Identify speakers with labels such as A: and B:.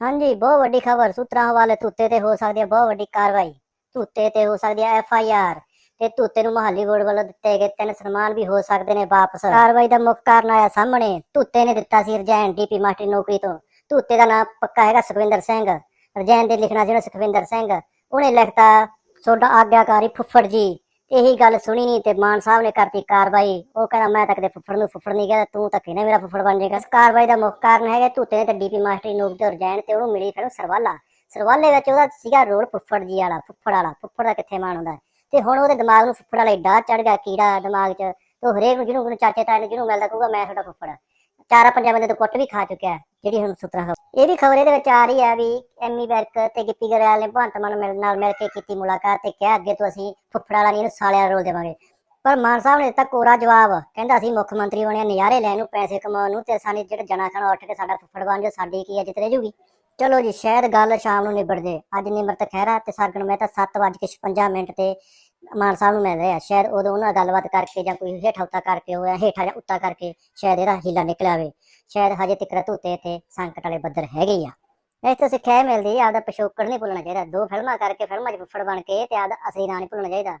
A: ਹਾਂਜੀ, ਬਹੁਤ ਵੱਡੀ ਖਬਰ, ਸੂਤਰਾਂ ਹਵਾਲੇ ਤੁੱਤੇ ਤੇ ਹੋ ਸਕਦੀ ਹੈ, ਬਹੁਤ ਵੱਡੀ ਕਾਰਵਾਈ। ਤੁੱਤੇ ਤੇ ਹੋ ਸਕਦੀ ਹੈ ਐਫ ਆਈ ਆਰ ਤੇ ਤੁੱਤੇ ਨੂੰ ਮਹਾਲੀ ਬੋਰਡ ਵੱਲੋਂ ਦਿੱਤੇ ਗਏ ਤਿੰਨ ਸਨਮਾਨ ਵੀ ਹੋ ਸਕਦੇ ਨੇ ਵਾਪਸ। ਕਾਰਵਾਈ ਦਾ ਮੁੱਖ ਕਾਰਨ ਆਇਆ ਸਾਹਮਣੇ ਤੁੱਤੇ ਨੇ ਦਿੱਤਾ ਸੀ ਰਜੈਨ ਡੀਪੀ ਮਾਸਟਰ ਨੌਕਰੀ ਤੋਂ। ਤੁੱਤੇ ਦਾ ਨਾਮ ਪੱਕਾ ਹੈਗਾ ਸੁਖਵਿੰਦਰ ਸਿੰਘ। ਰਜੈਨ ਦੇ ਲਿਖਣਾ ਜਿਹੜਾ ਸੁਖਵਿੰਦਰ ਸਿੰਘ। ਉਹਨੇ ਲਿਖਤਾ, ਤੁਹਾਡਾ ਆਗਿਆਕਾਰੀ ਫੁੱਫੜ ਜੀ। ਇਹੀ ਗੱਲ ਸੁਣੀ ਨਹੀਂ ਤੇ ਮਾਨ ਸਾਹਿਬ ਨੇ ਕਰਤੀ ਕਾਰਵਾਈ। ਉਹ ਕਹਿੰਦਾ, ਮੈਂ ਤਾਂ ਕਦੇ ਫੁੱਫੜ ਨੂੰ ਫੁੱਫੜ ਨਹੀਂ ਕਹਿੰਦਾ ਤੂੰ ਤਾਂ ਕਿਹਨੇ ਮੇਰਾ ਫੁੱਫੜ ਬਣ ਜਾਏਗਾ? ਇਸ ਕਾਰਵਾਈ ਦਾ ਮੁੱਖ ਕਾਰਨ ਹੈਗਾ, ਧੂਤੇ ਨੇ ਤੇ ਡੀਪੀ ਮਾਸਟਰੀ ਨੌਕਰੀ ਤੋਂ ਰਜੈਨ ਤੇ ਉਹਨੂੰ ਮਿਲੀ ਫਿਰ ਸਰਵਾਲਾ। ਸਰਵਾਲੇ ਵਿੱਚ ਉਹਦਾ ਸੀਗਾ ਰੋਲ ਫੁੱਫੜ ਜੀ ਵਾਲਾ, ਫੁੱਫੜ ਵਾਲਾ। ਫੁੱਫੜ ਦਾ ਕਿੱਥੇ ਮਾਣ ਹੁੰਦਾ? ਤੇ ਹੁਣ ਉਹਦੇ ਦਿਮਾਗ ਨੂੰ ਫੁੱਫੜ ਵਾਲਾ ਏਡਾ ਚੜ ਗਿਆ, ਕੀੜਾ ਦਿਮਾਗ 'ਚ। ਤੇ ਉਹ ਹਰੇਕ ਨੂੰ ਜਿਹਨੂੰ ਜਿਹਨੂੰ ਚਾਚੇ ਤਾਏ ਨੂੰ ਜਿਹਨੂੰ ਮਿਲਦਾ ਕਹੂਗਾ, ਮੈਂ ਤੁਹਾਡਾ ਫੁੱਫੜ ਹਾਂ। ਚਾਰਾ ਪੰਜਾਂ ਬੰਦੇ ਤੋਂ ਕੁੱਟ ਵੀ ਖਾ ਚੁੱਕਿਆ। ਜਿਹੜੀ ਹੁਣ ਸੁਤਰਾ ਖਬਰ ਇਹ ਵੀ ਖਬਰ ਇਹਦੇ ਵਿੱਚ ਆ ਰਹੀ ਹੈ ਵੀ ਐਮੀ ਵਰਕ ਤੇ ਗਿੱਪੀ ਗਰੇਵਾਲ ਨੇ ਭਗਵੰਤ ਮਾਨ ਮਿਲ ਨਾਲ ਮਿਲ ਕੇ ਕੀਤੀ ਮੁਲਾਕਾਤ ਤੇ ਕਿਹਾ, ਅੱਗੇ ਤੋਂ ਅਸੀਂ ਫੁੱਫੜ ਵਾਲਾ ਨਹੀਂ, ਇਹਨੂੰ ਸਾਲਿਆ ਰੋਲ ਦੇਵਾਂਗੇ। ਪਰ ਮਾਨ ਸਾਹਿਬ ਨੇ ਦਿੱਤਾ ਕੋਰਾ ਜਵਾਬ। ਕਹਿੰਦਾ, ਅਸੀਂ ਮੁੱਖ ਮੰਤਰੀ ਬਣਿਆ ਨਜ਼ਾਰੇ ਲੈਣ ਨੂੰ, ਪੈਸੇ ਕਮਾਉਣ ਨੂੰ ਤੇ ਸਾਨੂੰ ਜਿਹੜਾ ਜਣਾ ਖਣਾ ਉੱਠ ਕੇ ਸਾਡਾ ਫੁੱਫੜ ਬਣ ਜਾ ਸਾਡੀ ਕੀ ਇੱਜ਼ਤ ਰਹਿ ਜੂਗੀ? ਚਲੋ ਜੀ, ਸ਼ਾਇਦ ਗੱਲ ਸ਼ਾਮ ਨੂੰ ਨਿਬੜ ਜੇ। ਅੱਜ ਨਿਮਰਤ ਖਹਿਰਾ ਤੇ ਸਰਗਣ ਮਹਿਤਾ 7:56 ਮਿੰਟ ਤੇ ਮਾਨ ਸਾਹਿਬ ਨੂੰ ਮਿਲ ਰਿਹਾ। ਸ਼ਾਇਦ ਉਦੋਂ ਉਹਨਾਂ ਨਾਲ ਗੱਲਬਾਤ ਕਰਕੇ ਜਾਂ ਕੋਈ ਹੇਠ ਉੱਤਾ ਕਰਕੇ ਹੋਇਆ ਹੇਠਾਂ ਜਾਂ ਉੱਤਾ ਕਰਕੇ ਸ਼ਾਇਦ ਇਹਦਾ ਹੀਲਾ ਨਿਕਲ ਆਵੇ। ਸ਼ਾਇਦ ਹਜੇ ਤੱਕ ਧੂਤੇ ਤੇ ਸੰਕਟ ਵਾਲੇ ਬੱਦਲ ਹੈਗੇ ਆ। ਇਸ ਤੋਂ ਸਿੱਖਿਆ ਮਿਲਦੀ ਆ ਆਪਦਾ ਪਿਛੋਕੜ ਨਹੀਂ ਭੁੱਲਣਾ ਚਾਹੀਦਾ। ਦੋ ਫਿਲਮਾਂ ਕਰਕੇ, ਫਿਲਮਾਂ 'ਚ ਫੁੱਫੜ ਬਣ ਕੇ ਤੇ ਆਪਦਾ ਅਸਲੀ ਨਾਂ ਨਹੀਂ ਭੁੱਲਣਾ ਚਾਹੀਦਾ।